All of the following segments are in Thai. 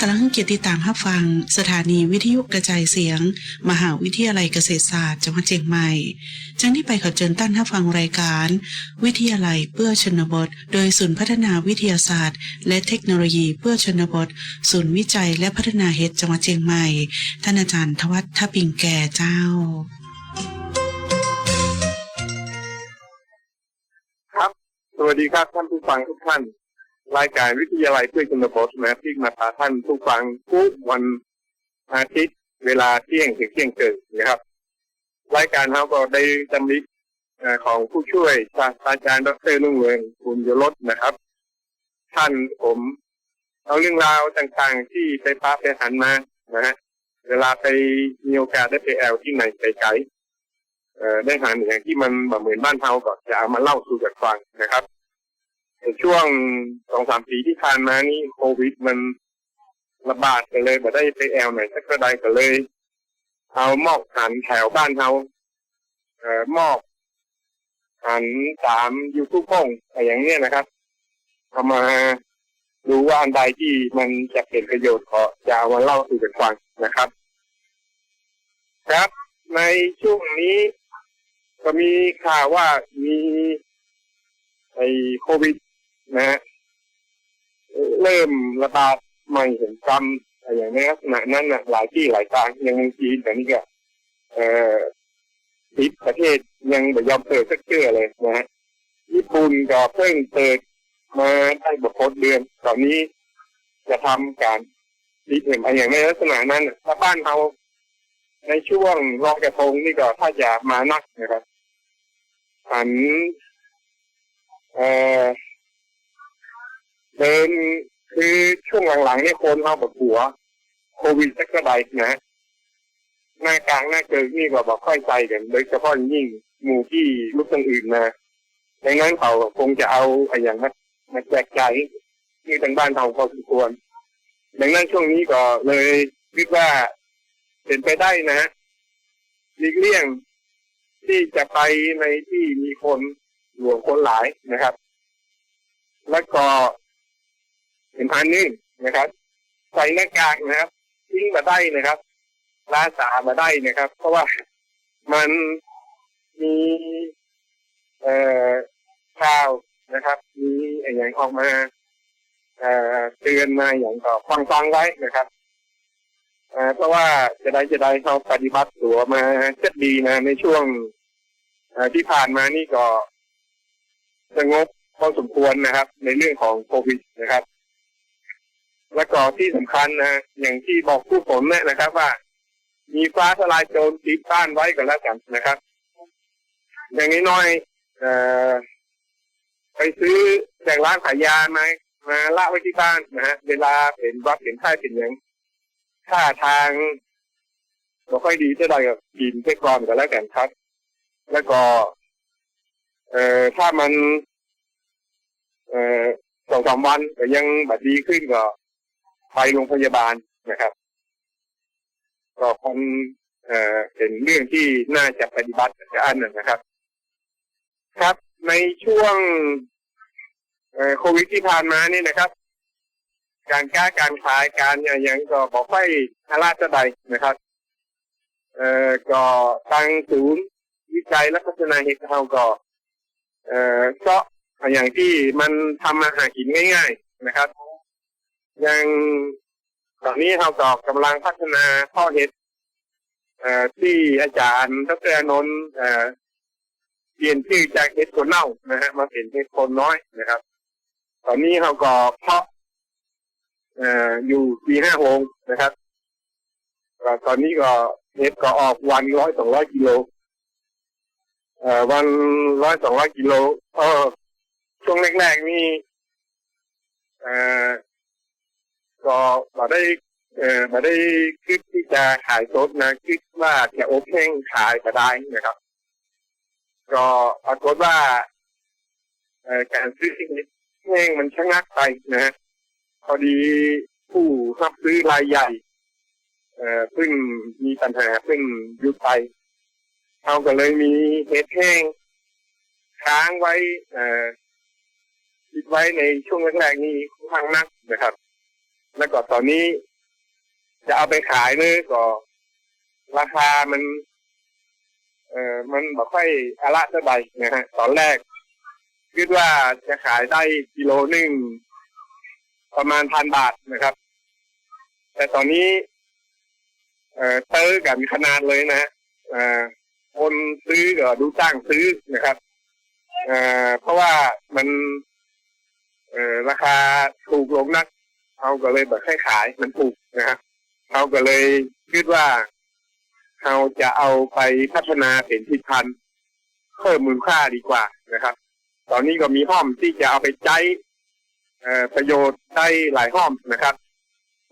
กำลังเกียรติตามรับฟัง สถานีวิทยุกระจายเสียง มหาวิทยาลัยเกษตรศาสตร์จังหวัดเชียงใหม่จังที่ไปขอเชิญท่านรับฟังรายการ วิทยาลัยเพื่อชนบท โดยศูนย์พัฒนาวิทยาศาสตร์ และเทคโนโลยีเพื่อชนบท ศูนย์วิจัยและพัฒนาเฮดจังหวัดเชียงใหม่ ท่านอาจารย์ทวัฒน์ทปิงแก่เจ้าครับสวัสดีครับท่านผู้ฟังทุกท่าน รายการวิทยาลัยเพื่อชนบทนะที่มาพาท่านผู้ฟังทุกวันอาทิตย์เวลาเที่ยงถึงเที่ยงเกินนะครับ รายการเราก็ได้ดำริของผู้ช่วยศาสตราจารย์ดรนุ่งเรืองบุญยศนะครับ ท่านผมเอาเรื่องราวต่างๆที่ไปป้าไปหันมานะฮะเวลาไปมีโอกาสได้ไปแอลที่ไหนไกลๆได้หาอย่างที่มันแบบเหมือนบ้านเฮาก็จะเอามาเล่าสู่กันฟังนะครับ ในช่วงสองสามปีที่ผ่านมานี่โควิดมันระบาดกันเลยมาได้ไปแอลไหนสักกระไดก็เลย เอาหมอกหันแถวบ้านเฮาเอ่อหมอกหันสามยูทูบพงอะไรอย่างเนี้ยนะครับเอามาดูว่าอันใดที่มันจะเป็นประโยชน์ขอจะเอามาเล่าสู่กันฟังนะครับ ครับ ในช่วงนี้ ก็มีข่าวว่ามีไอ้โควิด นะฮะเริ่มระบาดใหม่เห็นกำอะไรอย่างนี้ลักษณะนั้นนะหลายที่หลายทางอยังเมืองจีนแต่นี่ก็เอ่อปิดประเทศยังไม่ยอมเปิดสักเชื่อเลยนะฮะญี่ปุ่นก็เพิ่งเปิดมาได้บทเดือนตอนนี้จะทำการปิเห็นอะไรอย่างในลักษณะนั้นถ้าบ้านเราในช่วงรองกระทงนี่ก็ถ้าจะมานักนะครับอันเอ่อ เดินคือช่วงหลังๆนี่คนเอาแบบหัว โควิดสักกระไดนะหน้ากลางหน้าเกินนี่ก็บอกค่อยใจกันโดยเฉพาะยิ่งหมู่ที่ลูกคนอื่นมาดังนั้นเขาคงจะเอาไอ้อย่างมามาแจกใจที่ทางบ้านเขาพอสมควรดังนั้นช่วงนี้ก็เลยคิดว่าเป็นไปได้นะฮะหลีกเลี่ยงที่จะไปในที่มีคนหลวงคนหลายนะครับ แล้วก็ เป็นอันหนึงนะครับ ใส่หน้ากากนะครับทิ้งมาได้นะครับลาสามาได้นะครับ เพราะว่ามันมีเอ่อข่าวนะครับ มีอะไรอย่างออกมาเอ่อเตือนมาอย่างก็ฟังฟังไว้นะครับเอ่อเพราะว่าจะได้จะได้เขาปฏิบัติตัวมาเจ็ดดีนะ ในช่วงที่ผ่านมานี่ก็สงบพอสมควรนะครับ ในเรื่องของโควิดนะครับ แล้วก็ที่สำคัญนะอย่างที่บอกผู้ผมเนี่ยนะครับ ว่า มีฟ้าทลายโจรติดบ้านไว้ก็แล้วกันนะครับ อย่างน้อยๆเอ่อไปซื้อจากร้านขายยามามาละไว้ที่บ้านนะฮะเวลาเป็นวัดเป็นไข้เป็นอย่างท่าทางไม่ค่อยดีจะได้กับกินไปก่อนก็แล้วกันครับ แล้วก็ เอ่อถ้ามัน เอ่อสองสามวันแต่ยังบัดดีขึ้นก็ ไปโรงพยาบาลนะครับ ก็คงเอ่อเป็นเรื่องที่น่าจะปฏิบัติอันหนึ่งนะครับ ครับในช่วงโควิดที่ผ่านมานี่นะครับ การค้าการขายการอย่างอย่างก็บอกค่อยอาราจะใดนะครับ เอ่อก็ทางศูนย์วิจัยและพัฒนาเห็ดเฮาก็ เอ่อเจาะอย่างที่มันทำมาหากินง่าย ๆ นะครับ ย่างตอนนี้เราก็กำลังพัฒนาข้อเห็ดที่อาจารย์ดรอานนท์เปลี่ยนชื่อจากเห็ดคนเน่านะฮะมาเป็นเห็ดคนน้อยนะครับ ตอนนี้เราก็เพาะอยู่ปีห้าโงนะครับตอนนี้ก็เห็ดก็ออกวันร้อยสองร้อยกิโลเออวันร้อยสองร้อยกิโลเออช่วงแรกๆนี่ ก็มาได้เออมาได้คิดที่จะขายสดนะ คิดว่าจะอบแห้งขายก็ได้นะครับ ก็ปรากฏว่าการซื้อแห้งมันชะงักไปนะฮะพอดีผู้รับซื้อรายใหญ่ เอ่อเพิ่งมีปัญหาเพิ่งยุดไปเขาก็เลยมีเห็ดแห้งค้างไว้ เอ่อคิดไว้ในช่วงแรกๆนี้ค่อนข้างนักนะครับ แล้วก็ตอนนี้ จะเอาไปขายเนี่ยก็ราคามัน เอ่อมันบ่ค่อยอาละเท่าใดนะฮะตอนแรก คิดว่าจะขายได้กิโลหนึ่งประมาณพันบาทนะครับ แต่ตอนนี้ เออเตอร์กันขนาดเลยนะฮะเอ่อคนซื้อก็ดูจ้างซื้อนะครับเอ่อเพราะว่ามัน เอ่อราคาถูกลงนัก เขาก็เลยแบบให้ขายมันถูกนะครับเขาก็เลยคิดว่าเขาจะเอาไปพัฒนาเป็นผลิตภัณฑ์เพิ่มมูลค่าดีกว่านะครับ ตอนนี้ก็มีห้อมที่จะเอาไปใช้ประโยชน์ได้หลายห้อมนะครับ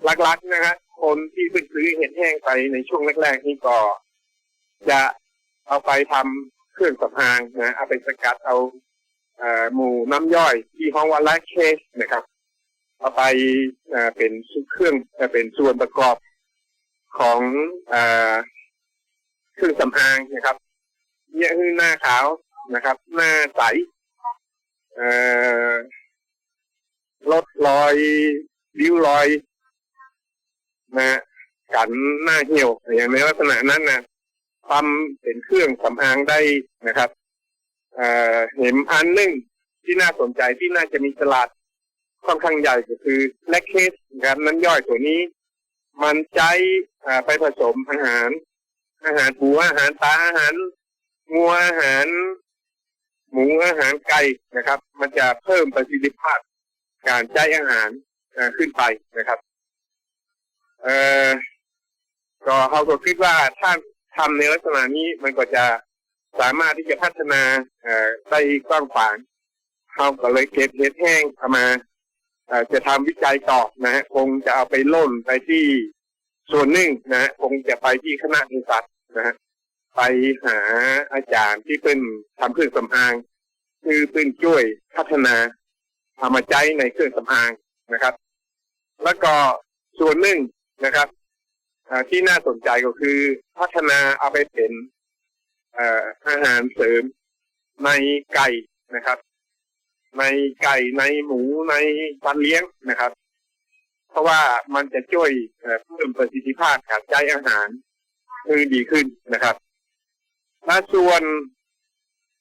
หลักๆนะฮะคนที่เพิ่งซื้อเห็ดแห้งไปในช่วงแรกๆนี่ก็ จะเอาไปทำเครื่องสำอางนะเอาไปสกัดเอาหมู่น้ำย่อยที่ห้องว่าแลคเคสนะครับ เอาไปเป็นเครื่องเอ่อเป็นส่วนประกอบของเครื่องสำอางนะครับเนี่ยคือหน้าขาวนะครับ หน้าใสลดรอยริ้วรอยนะกันหน้าเหี่ยวอย่างในลักษณะนั้นนะทำเป็นเครื่องสำอางได้นะครับเอ่อเห็นอันหนึ่งที่น่าสนใจที่น่าจะมีตลาด ค่อนข้างใหญ่ก็คือแลคเคสนะครับน้ำย่อยตัวนี้ มันใช้ไปผสมอาหาร อาหารปูอาหารปลาอาหารงัวอาหาร หมูอาหารไก่นะครับ มันจะเพิ่มประสิทธิภาพการใช้อาหารขึ้นไปนะครับ เอ่อก็เขาก็คิดว่าถ้าทำในลักษณะนี้มันก็จะสามารถที่จะพัฒนาได้กว้างขวางเขาก็เลยเก็บเห็ดแห้งเอามา จะทำวิจัยต่อนะฮะคงจะเอาไปล่นไปที่ส่วนหนึ่งนะฮะคงจะไปที่คณะเภสัชนะฮะไปหาอาจารย์ที่เป็นทำเครื่องสำอาง คือเป็นช่วยพัฒนาเอามาใช้ในเครื่องสำอางนะครับ แล้วก็ส่วนหนึ่งนะครับที่น่าสนใจก็คือพัฒนาเอาไปเป็นอาหารเสริมในไก่นะครับ ในไก่ในหมูในสัตว์เลี้ยงนะครับ เพราะว่ามันจะช่วยเพิ่มประสิทธิภาพการใช้อาหารคือดีขึ้นนะครับและส่วน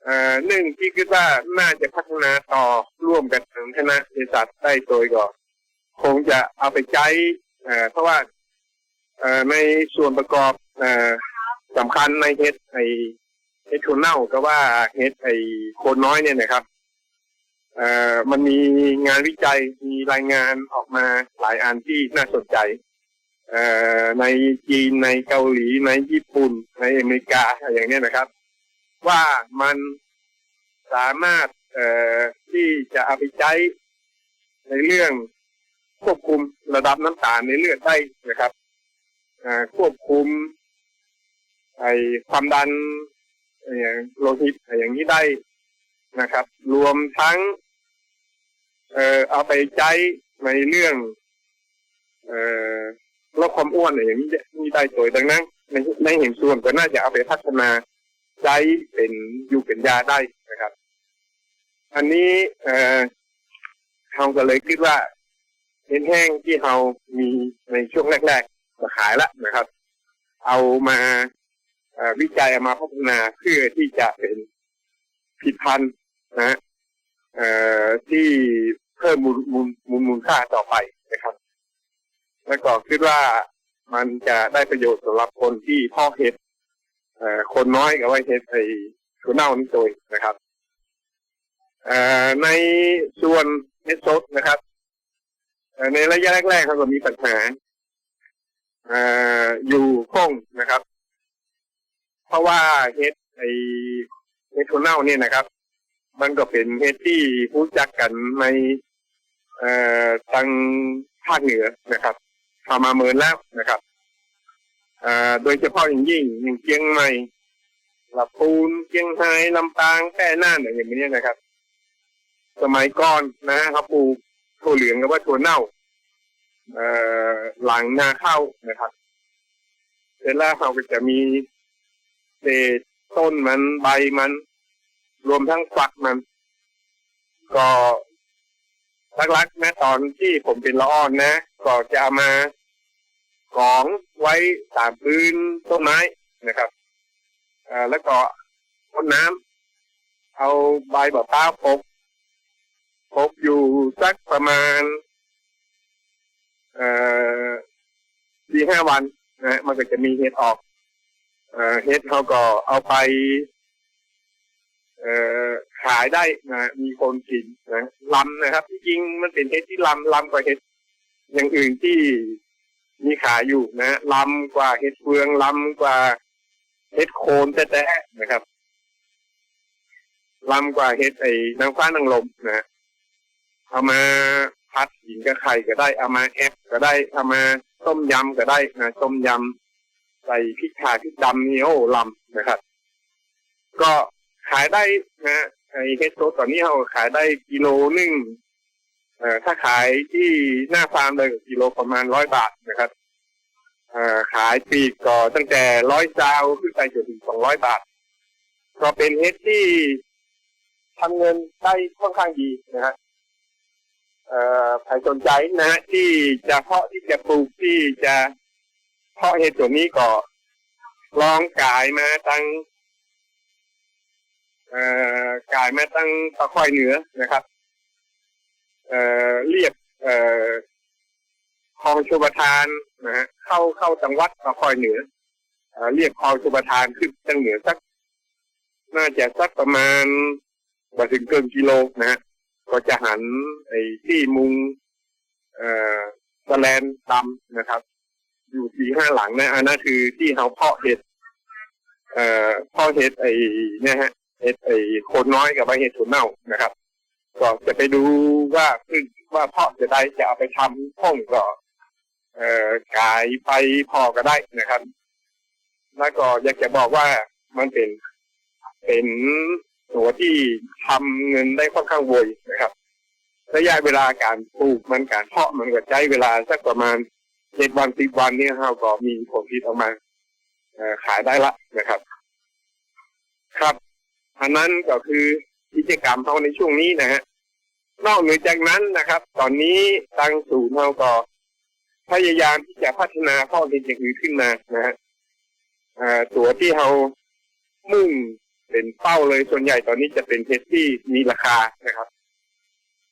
เอ่อหนึ่งที่คิดว่าน่าจะพัฒนาต่อร่วมกันทางคณะเภสัชได้โดยก็คงจะเอาไปใช้เอ่อเพราะว่าเอ่อในส่วนประกอบเอ่อสำคัญในเฮ็ดไอเฮ็ดโคนเน่าก็ว่าเฮ็ดไอโคนน้อยเนี่ยนะครับ มันมีงานวิจัยมีรายงานออกมาหลายอันที่น่าสนใจในจีนในเกาหลีในญี่ปุ่น ในอเมริกาอะไรอย่างเนี้ยนะครับ ว่ามันสามารถที่จะเอาไปใช้ในเรื่องควบคุมระดับน้ำตาลในเลือดได้นะครับควบคุม ไอความดันอย่างโลหิตอย่างนี้ได้นะครับ รวมทั้ง เอ่อเอาไปใช้ในเรื่อง เอ่อลดความอ้วนอย่างนี้นี่ได้ตัวดังนั้น ในในเห็นส่วนก็น่าจะเอาไปพัฒนาใช้เป็นอยู่เป็นยาได้นะครับ อันนี้ เอ่อเราก็เลยคิดว่าเห็นแห้งที่เรามีในช่วงแรกๆมาขายแล้วนะครับ เอามาวิจัยเอามาพัฒนาเพื่อที่จะเป็นผลิดพันธุ์นะเออที่เพิ่มมูลมูลมูลมูลค่าต่อไปนะครับ แล้วก็คิดว่ามันจะได้ประโยชน์สำหรับคนที่พ่อเห็ดคนน้อยกับไว้เห็ดไอ้ถั่วเน่านี่โดยนะครับในส่วนเห็ดสดนะครับในระยะแรกๆเขาก็มีปัญหาอยู่คงนะครับ เพราะว่าเห็ดไอ้เห็ดถั่วเน่าเนี่ยนะครับ มันก็เป็นเห็ดที่รู้จักกันใน ทางภาคเหนือนะครับทำมาเมินแล้วนะครับเอ่อโดยเฉพาะอย่างยิ่งอย่างเชียงใหม่ลำพูนเชียงรายลำปางแค่น่านอย่างนี้นะครับ สมัยก่อนนะเขาปลูกถั่วเหลืองกับว่าถั่วเน่าเอ่อหลังนาข้าวนะครับเสร็จแล้วเขาก็จะมีเศษต้นมันใบมัน รวมทั้งฝักมัน ก็ ลักๆนะตอนที่ผมเป็นละอ่อนนะ ก็จะเอามากองไว้ตามพื้นต้นไม้นะครับแล้วก็พ่นน้ำเอาใบบ่อต้าปกปกอยู่สักประมาณอ่อสี่ห้าวันนะมันก็จะมีเห็ดออกเอ่อเห็ดเขาก็เอาไป ขายได้นะมีคนกินนะลำนะครับจริงมันเป็นเห็ดที่ลำลำกว่าเห็ดอย่างอื่นที่มีขายอยู่นะลำกว่าเห็ดเฟืองลำกว่าเห็ดโคนแท้ๆนะครับลำกว่าเห็ดไอ้นางฟ้านางลมนะเอามาพัดหินกับไข่ก็ได้เอามาแอบก็ได้เอามาต้มยำก็ได้นะต้มยำใส่พริกขาพริกดำนี่โอ้ลำนะครับ ก็ขายได้นะ ไอเฮดโซตอนนี้เราขายได้กิโลหนึ่งเอ่อถ้าขายที่หน้าฟาร์มเลยก็กิโลประมาณร้อยบาทนะครับเอ่อขายปีกก็ตั้งแต่ร้อยจาวขึ้นไปจนถึงสองร้อยบาท ก็เป็นเฮดที่ทำเงินได้ค่อนข้างดีนะฮะเอ่อใครสนใจนะฮะที่จะเพาะที่จะปลูกที่จะเพาะเห็ดตัวนี้ก็ลองกายมาตั้ง กายแมาตั้งตะคอยเหนือนะครับเออเรียกเอคลองชลประทานนะฮะเข้าเข้าจังหวัดตะคอยเหนือเอเรียกคลองชลประทานขึ้นทางเหนือสัก น่าจะสักประมาณมาถึงเกินกิโลนะฮะก็จะหันไอ้ที่มุงเอ่อสแลนดำนะครับ อยู่สี่ห้าหลังนะอันนั้นคือที่เขาเพาะเห็ด เอ่อเพาะเห็ดไอ้นี่ฮะ ไอ้โคนน้อยกับใบเห็ดถั่วเน่านะครับ ก็จะไปดูว่าคือว่าเพาะจะได้จะเอาไปทำห้องก็ เอ่อกายไปพอก็ได้นะครับ แล้วก็อยากจะบอกว่ามันเป็นเป็นตัวที่ทำเงินได้ค่อนข้างโวยนะครับระยะเวลาการปลูกมันการเพาะมันก็ใช้เวลาสักประมาณเจ็ดวันสิบวันเนี่ยเราก็มีผลผลิตออกมาขายได้ละนะครับ ครับ อันนั้นก็คือกิจกรรมเขาในช่วงนี้นะฮะนอกเหนือจากนั้นนะครับ ตอนนี้ทางศูนย์เราก็พยายามที่จะพัฒนาข้อคิดอย่างอื่นขึ้นมานะฮะอ่อตัวที่เรามุ่งเป็นเป้าเลยส่วนใหญ่ตอนนี้จะเป็นเพชรที่มีราคานะครับ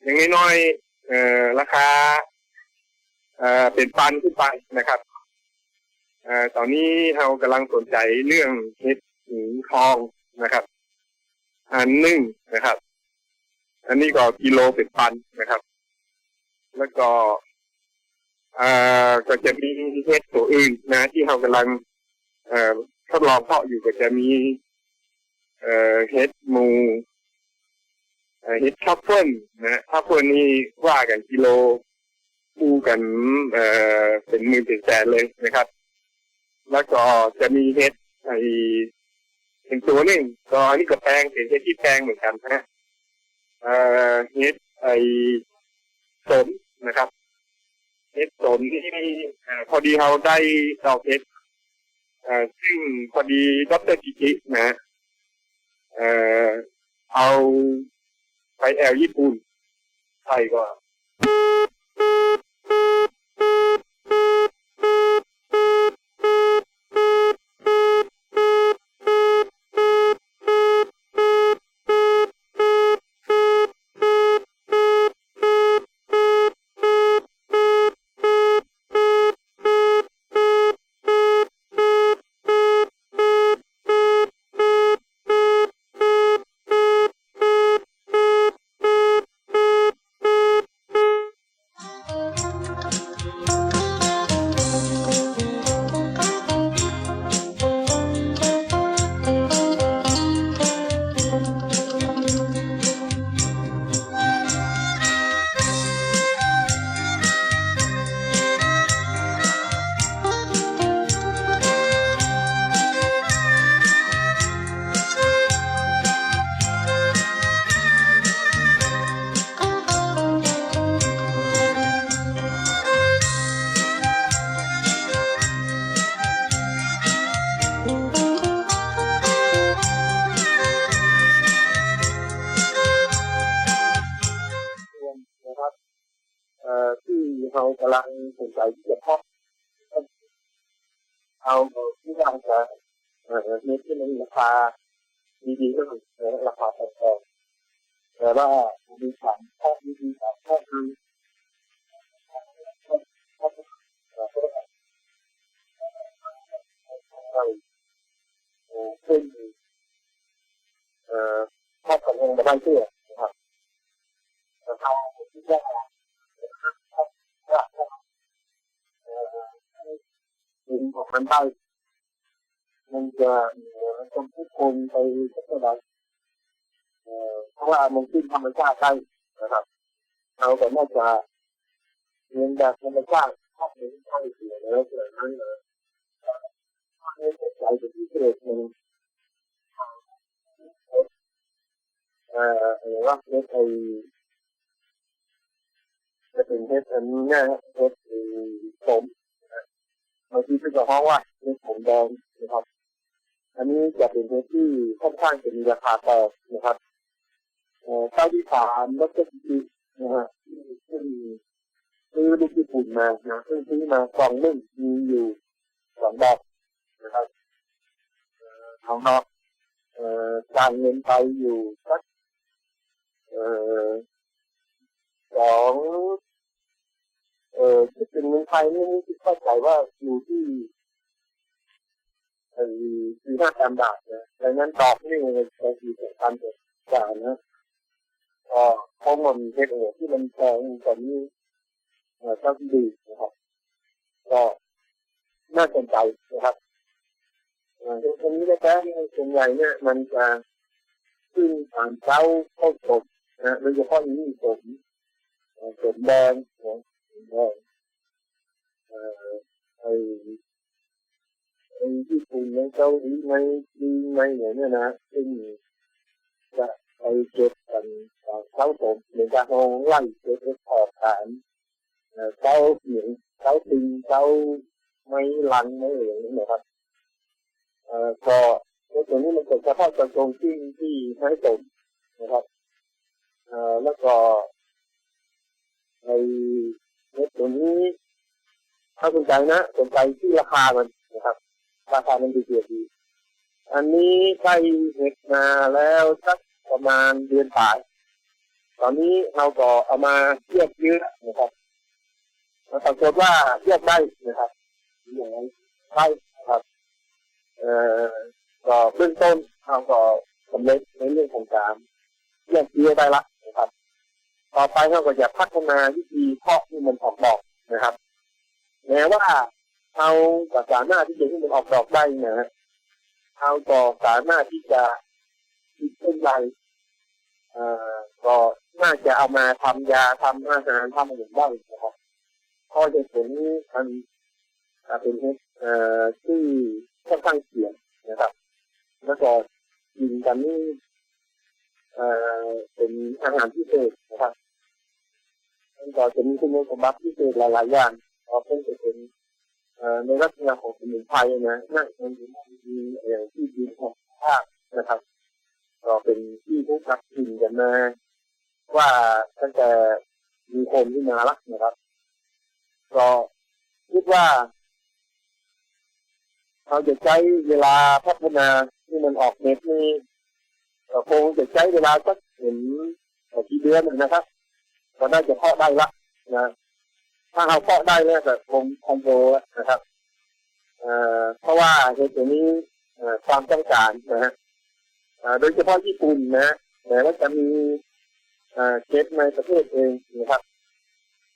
อย่างน้อยๆเออราคาเอ่อเป็นปันขึ้นไปนะครับอ่อตอนนี้เรากำลังสนใจเรื่องเห็ดหูทอง การนึ่งนะครับ อันนี้ก็กิโลเป็นพันนะครับ แล้วก็อ่อก็จะมีเห็ดตัวอื่นนะ ที่เรากำลังเอ่อทดลองเพาะอยู่ก็จะมีเอ่อเห็ดมูเอ่อเห็ดทัฟเฟิลนะทัฟเฟิลนี่ว่ากันกิโลคู่กันเอ่อเป็นหมื่นเป็นแสนเลยนะครับ แล้วก็จะมีเห็ดไอ เป็นตัวหนึ่งก็อันนี้ก็แพงเป็นเห็ดที่แพงเหมือนกันนะเอ่อเฮ็ดไอสนนะครับเฮ็ดสนที่พอดีเราได้ดอกเฮ็ดเอ่อซึ่งพอดีดรจิจินะฮะเอ่อเอาไปแอลญี่ปุ่นไทยก็ คาดีๆก็คือเอ่อราคาแพงๆแต่ว่ามีสารเพาะดีๆสารเพาะคือซึ่งเอ่อครอบครัวในบ้านเชื่อนะครับราคาที่แรกดินของมันได้ มันจะมันจะทุกคนไปสักเท่าไหร่เอ่อเพราะว่ามันขึ้นธรรมชาติได้นะครับเราก็น่าจะเรียนแบบธรรมชาติชอบเรียนใช่เสียแล้วเกิดนั้นเลยไม่สนใจกับที่เกิดมันเอ่ออะไรว่าเม็ดไอจะเป็นเม็ดอันนี้นะเม็ดไอ้ผมบางทีเป็นกับห้องว่าเม็ดผมแดงนะครับ อันนี้จะเป็นเม็ดที่ค่อนข้างจะมีราคาแพงนะครับเอ่อเท่าที่ถามแล้วก็จริงๆนะฮะซึ่งซื้อลูกญี่ปุ่นมานะซึ่งซื้อมากล่องนึ่งมีอยู่สองแบบนะครับเอ่อของนอกเอ่อจ่ายเงินไปอยู่สักเอ่อสองเอ่อคิดเป็นเงินไทยนี่นี่คิดเข้าใจว่าอยู่ที่ เอ่อสี่ห้าพันบาทนะดังนั้นดอกนี่มันจะสี่แปดพันบาทนะก็เพราะมันเป็นเอที่มันแพงกว่านี้เอ่อเท่าที่ดีนะครับ ก็น่าสนใจนะครับอ่อตรงนี้นะครัส่วนใหญ่เนี่ยมันจะขึ้นผ่านเจ้าเข้าสดนะโดยเฉพาะอย่างนี้ผมผมแดงนะผมแดงเอ่อไอ ไอ้ญี่ปุ่นในเกาหลีในจีนในไหนเนี่ยนะซึ่งจะไปเก็บกันเจ้าผมเหมือนกับเอาไล่เก็บไปขอบฐานเอ่อเจ้าเสียงเจ้าติงเจ้าไม่ลันไม่เหลืองนี่นะครับเอ่อก็ในส่วนนี้มันเกิดเฉพาะจากตรงที่ที่ให้ผมนะครับเอ่อแล้วก็ในในส่วนนี้ถ้าสนใจนะสนใจที่ราคามัน ราคามันดีเดียดี อันนี้ใกล้เห็ดมาแล้วสักประมาณเดือนปลาย ตอนนี้เราก็เอามาเทียบเยอะนะครับเราปรากฏว่าเทียบได้นะครับอย่างไรได้ครับ เอ่อก็เบื้องต้นเราก็สำเร็จในเรื่องของการเรียกเยอะได้ละนะครับ ต่อไปเราก็จะพัฒนาวิธีเพาะที่มันออกดอกนะครับแม้ว่า เราก็สามารถที่จะให้มันออกดอกได้นะฮะเราก็สามารถที่จะคิดเป็นไรเอ่อก็น่าจะเอามาทำยาทำอาหารทำอะไรได้นะครับพราะจะผลมันเป็นเอ่อที่ค่อนข้างเสี่ยงนะครับ แล้วก็กินกันนี่เอ่อเป็นอาหารพิเศษนะครับมันก็จะมีคุณสมบัติพิเศษหลายๆอย่างก็เป็นจะเป็น ในลักษณะของสมุนไพรนะนั่นมันมีอย่างที่ดีของภาคนะครับ ก็เป็นที่ผู้กักกินกันมาว่าตั้งแต่มีคนที่มาละนะครับ ก็คิดว่าเราจะใช้เวลาพัฒนาที่มันออกเม็ดนี่ก็คงจะใช้เวลาสักถึงกี่เดือนหนึ่งนะครับก็น่าจะเพาะได้ละนะถ้าเอาเพาะได้เนี่ยก็คงคอมโบนะครับ เออเพราะว่าในตัวนี้ความต้องการนะฮะโดยเฉพาะญี่ปุ่นนะฮะแต่ว่าจะมีเออเคสในประเทศเองนะครับ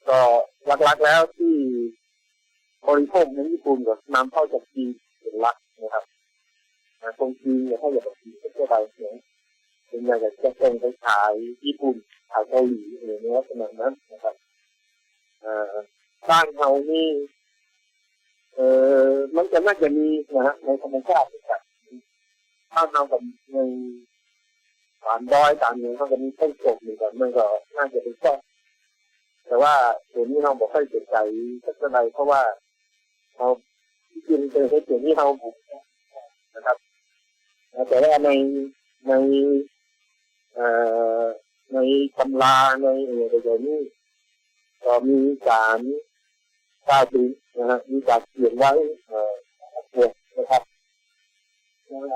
ก็หลักๆแล้วที่บริโภคในญี่ปุ่นก็นำเข้าจากจีนเป็นหลักนะครับอ่าตรงจีนเนี่ยถ้าอยากจะจีนก็จะไปเนี่ยเป็นอย่างจะจะเป็นไปขายญี่ปุ่นขายเกาหลีอะไรเงี้ยประมาณนั้นนะครับเอ่อบ้านเรานี่ เอ่อมันจะน่าจะมีนะฮะในธรรมชาตินะครับบ้าเรากับในฐานดอยต่างเนี่ยเขาจะมีต้นกบเหมือนกันมันก็น่าจะเป็นต้นแต่ว่าตัวนี้เราบอกให้สนใจสักเท่าไรเพราะว่าเราที่จริงเป็นแค่ตัวนี้เราบุกนะครับแต่ว่าในในเอ่อในตำราในอะไรแบบนี้ก็มีการกล่าวถึง นะฮะมีการเขียนไว้เอ่อตัวนะครับนะ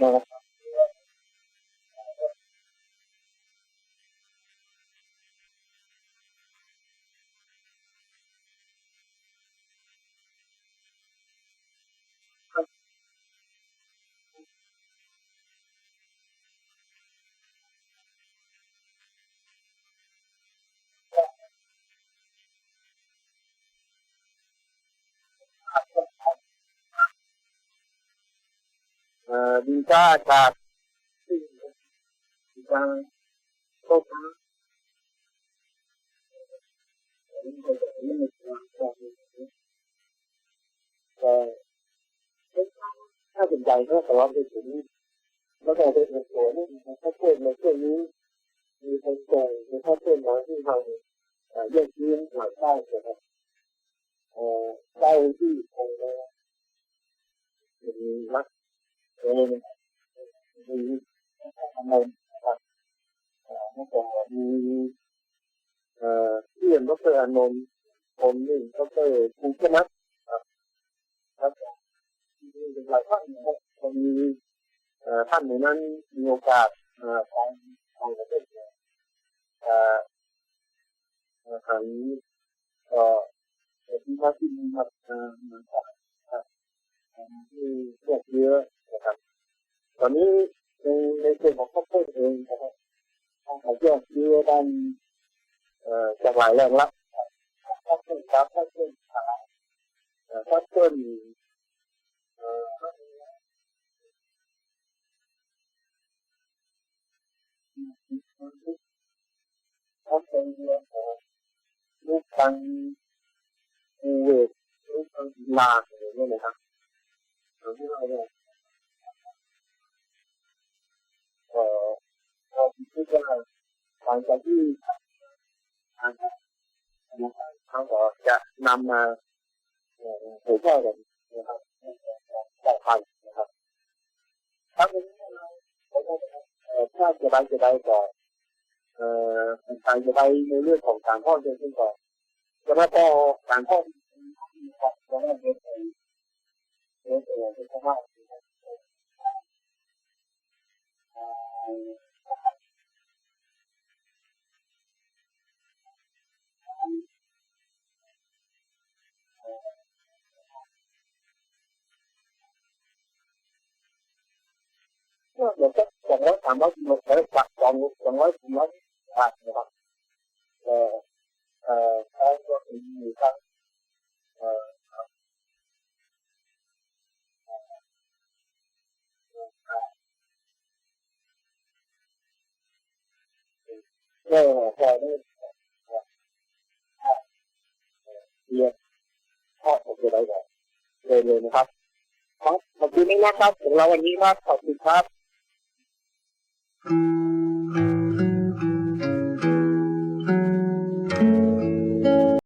ครับ เอ่อวีซ่าจากที่วีซ่าโต๊ะนะเอ่ถ้าสนใจก็สามารถไปถึงแล้วก็ไปถึงตัวนี่ถ้าเพื่อนในช่วงนี้ มีคนส่งมีถ้าเพื่อนมาที่ทางเอ่ยกยืนหลังใต้นะครับเอ่อใต้ที่คงนะมีนัก เองมีทำไมนะครับเอ่อเมื่อก่อนมีเอ่เพื่อนดรอานนท์ผมนี่งดรภูมินัทครับแล้วก็มีหลายท่านนะครับก็มีเอ่อท่านในนั้นมีโอกาสเอ่อทางทางประเทศเอ่อทางนี้ก็ที่พักที่มีมาเอ่อมาจากครับที่เลือกเยอะ นะครับ ตอนนี้ในในส่วนของครอบครัวเองนะครับทางขายแยกเยื่อด้านเอ่อจากหลายแรงรับครอบครัวครับครอบครัวขายเอ่อครอบครัวเอ่อครอบครัวเอ่อลูกตังอูเวทลูกตังลาอะไรเนี่ยนะครับเราที่เราเนี่ย เอ่อเราคิดว่าหลังจากที่ทางเขาก็จะนำมาเผยแพร่กันนะครับต่อไปนะครับทั้งนี้เราผมว่าเอ่อถ้าจะได้จะได้ก่อนเอ่อการจะได้ในเรื่องของการพ่อเรียนขึ้นก่อนจะมาต่อการพ่อที่ครับจะได้เรียนไปเรียนไปเรียนไปข้าง một cách trong đó cảm ơn một cái hoạt động một trong đó cũng nói hoạt người thân เก็พอได้เรียนพ่อผมจะได้แบบเลยนะครับครับขอบคุณมากครับของเราวันนี้มากขอบคุณครับ